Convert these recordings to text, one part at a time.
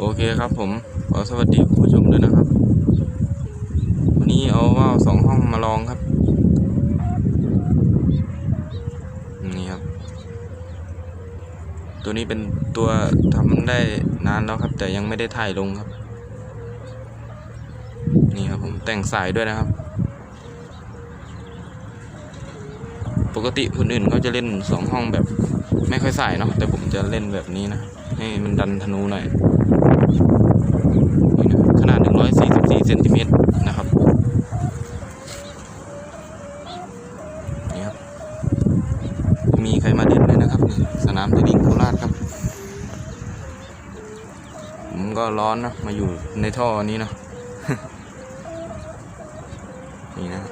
โอเคครับผมขอสวัสดีคุณผู้ชมด้วยนะครับ วันนี้เอาว่าวสองห้องมาลองครับ นี่ครับ ตัวนี้เป็นตัวทำได้นานแล้วครับ แต่ยังไม่ได้ถ่ายลงครับ นี่ครับผมแต่งสายด้วยนะครับ ปกติคนอื่นเขาจะเล่นสองห้องแบบ ไม่ค่อยสายเนาะแต่ผมจะเล่นแบบนี้นะ ให้มันดันธนูหน่อย นี่นะขนาด 144 เซ นติเมตรนะครับนี่ครับมีใครมาเล่นเลยนะครับนี่สนามเทนนิสโคราชครับผมก็ร้อนนะมาอยู่ในท่อนี้นะนี่นะ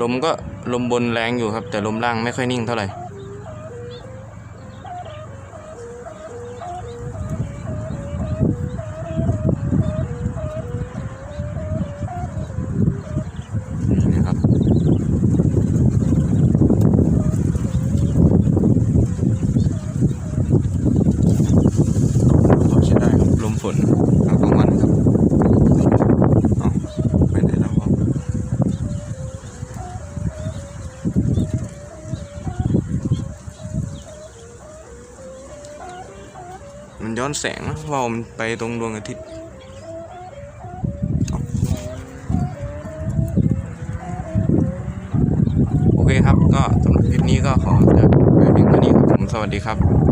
ลมก็ ลมบนแรงอยู่ครับ แต่ลมล่างไม่ค่อยนิ่งเท่าไหร่นี่นะครับพอใช้ได้ลมฝนกลางวันครับเอาไปไหนแล้ววะ มันย้อนแสงนะว่ามันไปตรงดวงอาทิตย์โอเคครับก็สำหรับคลิปนี้ก็ขอจะไปเพียงเท่านี้ครับผมสวัสดีครับ